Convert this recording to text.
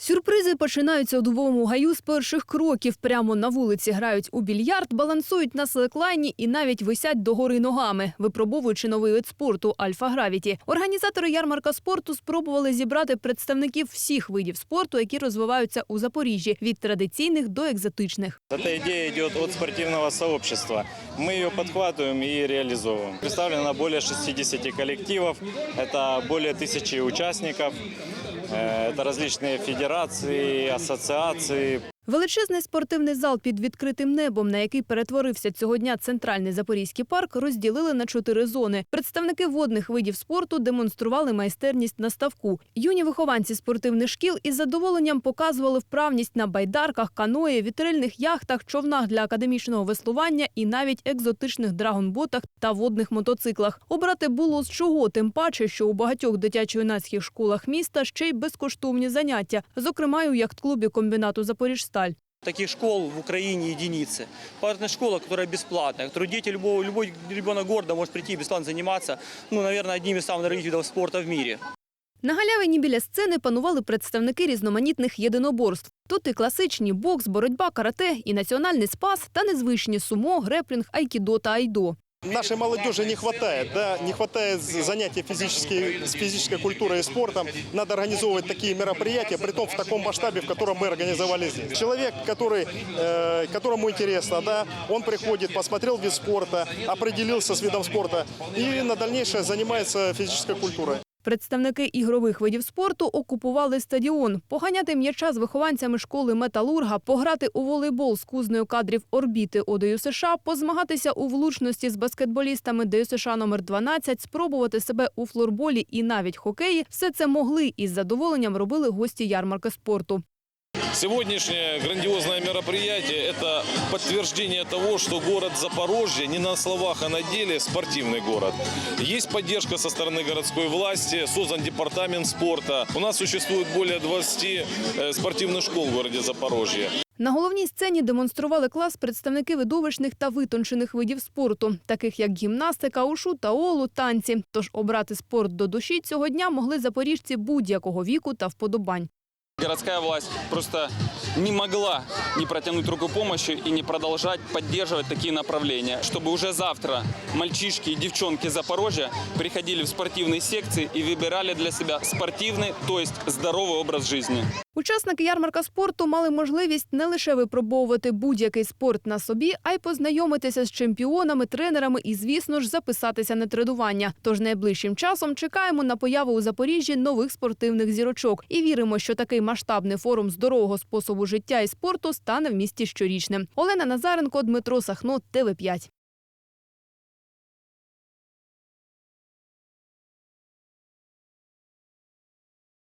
Сюрпризи починаються у дубовому гаю з перших кроків. Прямо на вулиці грають у більярд, балансують на слеклайні і навіть висять догори ногами, випробовуючи новий вид спорту Альфа Гравіті. Організатори ярмарка спорту спробували зібрати представників всіх видів спорту, які розвиваються у Запоріжжі, від традиційних до екзотичних. Эта идея идет от спортивного сообщества. Мы ее подхватываем и реализовываем. Представлено более 60 коллективов, это более тысячи участников, э, это различные федерации, ассоциации, Величезний спортивний зал під відкритим небом, на який перетворився цього дня центральний запорізький парк, розділили на чотири зони. Представники водних видів спорту демонстрували майстерність на ставку. Юні вихованці спортивних шкіл із задоволенням показували вправність на байдарках, каної, вітрильних яхтах, човнах для академічного веслування і навіть екзотичних драгонботах та водних мотоциклах. Обрати було з чого, тим паче, що у багатьох дитячо-юнацьких школах міста ще й безкоштовні заняття, зокрема у яхт-клубі комбінату Запоріжсталь. Таких школ в Украине единицы. Парная школа, которая бесплатная, в которой дети, любого, любой ребенок города может прийти и бесплатно заниматься, ну, наверное, одним из самых дорогих видов спорта в мире. На галявині біля сцени панували представники різноманітних єдиноборств. Тут і класичні бокс, боротьба, карате, і національний спас, та незвичні сумо, греплінг, айкідо та айдо. Нашей молодежи не хватает, да, не хватает занятий физической, с физической культурой и спортом. Надо организовывать такие мероприятия, при том в таком масштабе, в котором мы организовали здесь. Человек, который, э, которому интересно, да, он приходит, посмотрел вид спорта, определился с видом спорта и на дальнейшее занимается физической культурой. Представники ігрових видів спорту окупували стадіон. Поганяти м'яча з вихованцями школи Металурга, пограти у волейбол з кузнею кадрів орбіти ОДЮ США, позмагатися у влучності з баскетболістами ДЮ США номер 12, спробувати себе у флорболі і навіть хокеї – все це могли і з задоволенням робили гості ярмарки спорту. Сегодняшнее грандиозное мероприятие – это подтверждение того, что город Запорожье не на словах, а на деле спортивный город. Есть поддержка со стороны городской власти, создан департамент спорта. У нас существует более 20 э, спортивных школ в городе Запорожье. На головній сцені демонстрували клас представники видовищних та витончених видів спорту, таких як гімнастика, ушу, таолу, танці. Тож обрати спорт до душі цього дня могли запоріжці будь-якого віку та вподобань. Городская власть. Просто не могла не протянуть руку помощи и не продолжать поддерживать такие направления, чтобы уже завтра мальчишки и девчонки Запорожья приходили в спортивные секции и выбирали для себя спортивный, то есть здоровый образ жизни. Учасники ярмарка спорту мали можливість не лише випробовувати будь-який спорт на собі, а й познайомитися з чемпіонами, тренерами і, звісно ж, записатися на тренування. Тож найближчим часом чекаємо на появу у Запоріжжі нових спортивних зірочок і віримо, що такий масштабний форум здорового способу життя і спорту стане в місті щорічним. Олена Назаренко, Дмитро Сахно, ТВ 5